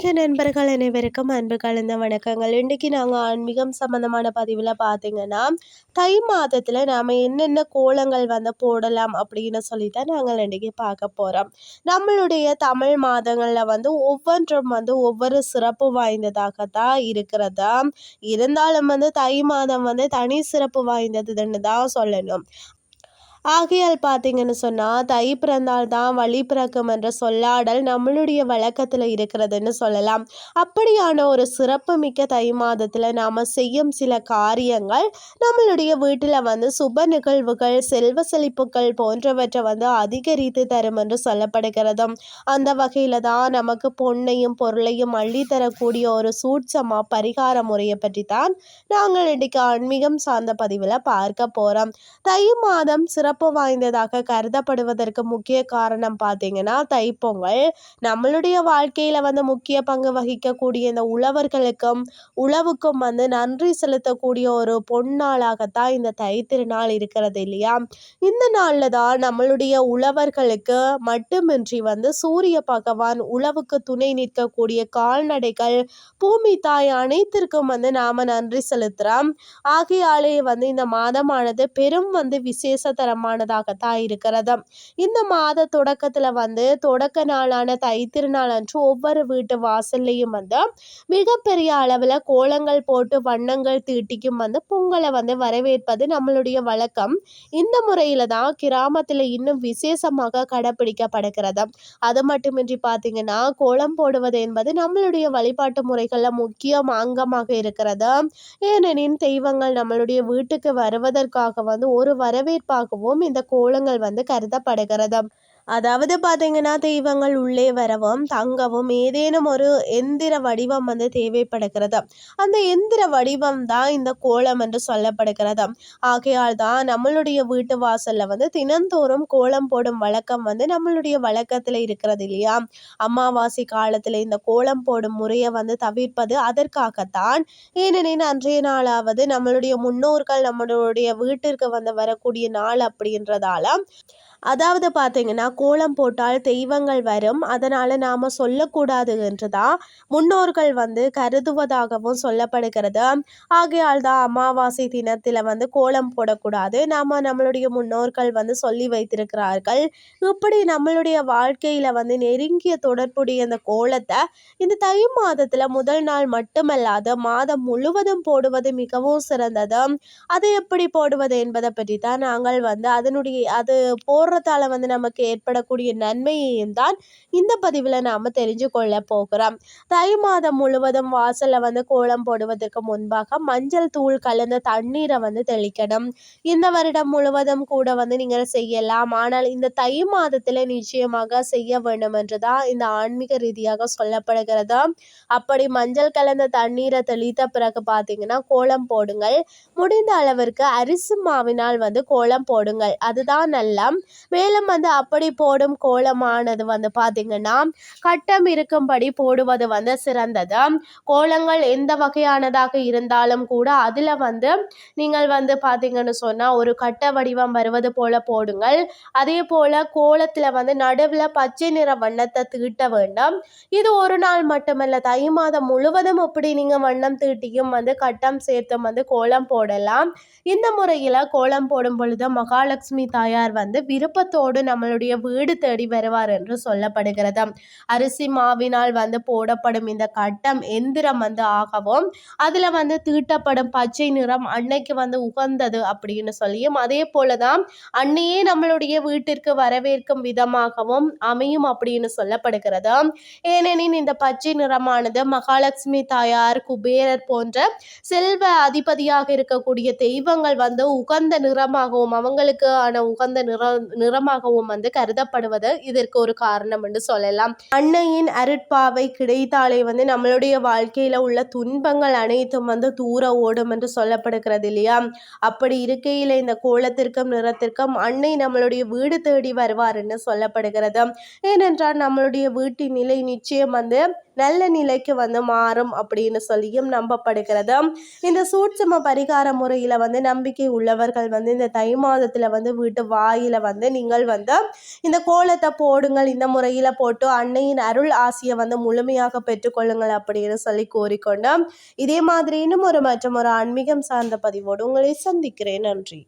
ஆன்மீக நண்பர்கள் அனைவருக்கும் அன்பு கலந்த வணக்கங்கள். இன்றைக்கி நாங்கள் ஆன்மீகம் சம்மந்தமான பதிவில் பார்த்தீங்கன்னா தை மாதத்தில் நாம் என்னென்ன கோலங்கள் வந்து போடலாம் அப்படின்னு சொல்லி தான் நாங்கள் இன்றைக்கி பார்க்க போகிறோம் நம்மளுடைய தமிழ் மாதங்களில் வந்து ஒவ்வொன்றும் வந்து ஒவ்வொரு சிறப்பு வாய்ந்ததாக தான் இருக்கிறதா? இருந்தாலும் வந்து தை மாதம் வந்து தனி சிறப்பு வாய்ந்ததுன்னு தான் சொல்லணும். ஆகையால் பார்த்தீங்கன்னு சொன்னால் தை பிறந்தால் தான் வழி பிறக்கும் என்ற சொல்லாடல் நம்மளுடைய வழக்கத்தில் இருக்கிறதுன்னு சொல்லலாம். அப்படியான ஒரு சிறப்பு மிக்க தை மாதத்தில் நாம் செய்யும் சில காரியங்கள் நம்மளுடைய வீட்டில் வந்து சுப நிகழ்வுகள் செல்வ செழிப்புகள் போன்றவற்றை வந்து அதிகரித்து தரும் என்று சொல்லப்படுகிறதும் அந்த வகையில் தான் நமக்கு பொண்ணையும் பொருளையும் அள்ளி தரக்கூடிய ஒரு சூட்சமாக பரிகார முறையை பற்றி தான் நாங்கள் இன்றைக்கு ஆன்மீகம் சார்ந்த பதிவில் பார்க்க போகிறோம் தை மாதம் சிறப்பு சிறப்பு வாய்ந்ததாக கருதப்படுவதற்கு முக்கிய காரணம் பார்த்தீங்கன்னா தைப்பொங்கல். நம்மளுடைய வாழ்க்கையில் வந்து முக்கிய பங்கு வகிக்கக்கூடிய இந்த உழவர்களுக்கும் உழவுக்கும் வந்து நன்றி செலுத்தக்கூடிய ஒரு பொன்னாளாகத்தான் இந்த தை திருநாள் இருக்கிறது இல்லையா? இந்த நாளில் தான் நம்மளுடைய உழவர்களுக்கு மட்டுமின்றி வந்து சூரிய பகவான் உழவுக்கு துணை நிற்கக்கூடிய கால்நடைகள் பூமி தாய் அனைத்திற்கும் வந்து நாம் நன்றி செலுத்துகிறோம் ஆகையாலே வந்து இந்த மாதமானது பெரும் வந்து விசேஷ தரம் முக்கியமானதாகத்தான் இருக்கிறது. இந்த மாத தொடக்கத்தில் வந்து தொடக்க நாளான தை திருநாள் அன்று ஒவ்வொரு வீட்டு வாசல்லையும் வந்து மிகப்பெரிய அளவில் கோலங்கள் போட்டு வண்ணங்கள் தீட்டிக்கும் வந்து பொங்கலை வந்து வரவேற்பது நம்மளுடைய வழக்கம். இந்த முறையில் தான் கிராமத்தில் இன்னும் விசேஷமாக கடைப்பிடிக்கப்படுகிறது அது மட்டுமின்றி பார்த்தீங்கன்னா கோலம் போடுவது என்பது நம்மளுடைய வழிபாட்டு முறைகளில் முக்கிய அங்கமாக இருக்கிறது. ஏனெனில் தெய்வங்கள் நம்மளுடைய வீட்டுக்கு வருவதற்காக வந்து ஒரு வரவேற்பாகவும் இந்த கோலங்கள் வந்து கருதப்படுகிறது அதாவது பார்த்தீங்கன்னா தெய்வங்கள் உள்ளே வரவும் தங்கவும் ஏதேனும் ஒரு எந்திர வடிவம் வந்து தேவைப்படுகிறது. அந்த எந்திர வடிவம் தான் இந்த கோலம் என்று சொல்லப்படுகிறது. ஆகையால் தான் நம்மளுடைய வீட்டு வாசலில் வந்து தினந்தோறும் கோலம் போடும் வழக்கம் வந்து நம்மளுடைய வழக்கத்தில் இருக்கிறது இல்லையா? அமாவாசை காலத்தில் இந்த கோலம் போடும் முறையை வந்து தவிர்ப்பது அதற்காகத்தான். ஏனெனில் அன்றைய நாளாவது நம்மளுடைய முன்னோர்கள் நம்மளுடைய வீட்டிற்கு வந்து வரக்கூடிய நாள் அப்படின்றதால அதாவது பார்த்தீங்கன்னா கோலம் போட்டால் தெய்வங்கள் வரும். அதனால் நாம் சொல்லக்கூடாது என்று தான் முன்னோர்கள் வந்து கருதுவதாகவும் சொல்லப்படுகிறது. ஆகையால் தான் அமாவாசை தினத்தில் வந்து கோலம் போடக்கூடாது. நாம் நம்மளுடைய முன்னோர்கள் வந்து சொல்லி வைத்திருக்கிறார்கள். இப்படி நம்மளுடைய வாழ்க்கையில் வந்து நெருங்கிய தொடர்புடைய இந்த கோலத்தை இந்த தை மாதத்தில் முதல் நாள் மட்டுமல்லாது மாதம் முழுவதும் போடுவது மிகவும் சிறந்தது. அதை எப்படி போடுவது என்பதை பற்றி தான் நாங்கள் வந்து அதனுடைய அது போடுறதால வந்து நமக்கு ஏற்படக்கூடிய நன்மையையும் தான் இந்த பதிவில் நாம் தெரிஞ்சு கொள்ள போகிறோம். தை மாதம் முழுவதும் வாசலில் வந்து கோலம் போடுவதற்கு முன்பாக மஞ்சள் தூள் கலந்த தண்ணீரை வந்து தெளிக்கணும். இந்த வருடம் முழுவதும் கூட வந்து நீங்கள் செய்யலாம். ஆனால் இந்த தை மாதத்தில் நிச்சயமாக செய்ய வேண்டும் என்று தான் இந்த ஆன்மீக ரீதியாக சொல்லப்படுகிறது. அப்படி மஞ்சள் கலந்த தண்ணீரை தெளித்த பிறகு பார்த்தீங்கன்னா கோலம் போடுங்கள். முடிந்த அளவிற்கு அரிசி மாவினால் வந்து கோலம் போடுங்கள். அதுதான் நல்லா மேலும் வந்து அப்படி போடும் கோலமானது வந்து பார்த்தீங்கன்னா கட்டம் இருக்கும்படி போடுவது வந்து சிறந்தது. கோலங்கள் எந்த வகையானதாக இருந்தாலும் கூட அதில் வந்து நீங்கள் வந்து பார்த்தீங்கன்னு சொன்னால் ஒரு கட்ட வடிவம் வருவது போல போடுங்கள். அதே போல் கோலத்தில் வந்து நடுவில் பச்சை நிற வண்ணத்தை தீட்ட வேண்டும். இது ஒரு நாள் மட்டுமல்ல தை மாதம் முழுவதும் அப்படி நீங்கள் வண்ணம் தீட்டியும் வந்து கட்டம் சேர்த்தும் வந்து கோலம் போடலாம். இந்த முறையில் கோலம் போடும் பொழுது மகாலட்சுமி தாயார் வந்து விருப்பத்தோடு நம்மளுடைய வீடு தேடி வருவார் என்று சொல்லப்படுகிறது. அரிசி மாவினால் வந்து போடப்படும் இந்த கட்டம் எந்திரம் வந்து ஆகவும் அதில் வந்து தீட்டப்படும் பச்சை நிறம் அன்னைக்கு வந்து உகந்தது அப்படின்னு சொல்லியும் அதே போல தான் அன்னையே நம்மளுடைய வீட்டிற்கு வரவேற்கும் விதமாகவும் அமையும் அப்படின்னு சொல்லப்படுகிறது. ஏனெனில் இந்த பச்சை நிறமானது மகாலட்சுமி தாயார் குபேரர் போன்ற செல்வ அதிபதியாக இருக்கக்கூடிய தெய்வங்கள் வந்து உகந்த நிறமாகவும் அவங்களுக்கு ஆன உகந்த நிற நிறமாகவும் வந்து கருதப்படுவது இதற்கு ஒரு காரணம் என்று சொல்லலாம். அன்னையின் அருட்பாவை கிடைத்தாலே வந்து நம்மளுடைய வாழ்க்கையில உள்ள துன்பங்கள் அனைத்தும் வந்து தூர ஓடும் என்று சொல்லப்படுகிறது இல்லையா? அப்படி இருக்கையில இந்த கோலத்திற்கும் நிறத்திற்கும் அன்னை நம்மளுடைய வீடு தேடி வருவார் என்று சொல்லப்படுகிறது. ஏனென்றால் நம்மளுடைய வீட்டின் நிலை நிச்சயம் வந்து நல்ல நிலைக்கு வந்து மாறும் அப்படின்னு சொல்லியும் நம்பப்படுகிறது. இந்த சூட்சம பரிகார முறையில் வந்து நம்பிக்கை உள்ளவர்கள் வந்து இந்த தை மாதத்தில் வந்து வீட்டு வாயில் வந்து நீங்கள் வந்து இந்த கோலத்தை போடுங்கள் இந்த முறையில் போட்டு அன்னையின் அருள் ஆசையை வந்து முழுமையாக பெற்றுக்கொள்ளுங்கள் அப்படின்னு சொல்லி கூறிக்கொண்டோம் இதே மாதிரி இன்னும் ஒரு மற்றும் ஒரு ஆன்மீகம் சார்ந்த பதிவோடு உங்களை சந்திக்கிறேன். நன்றி.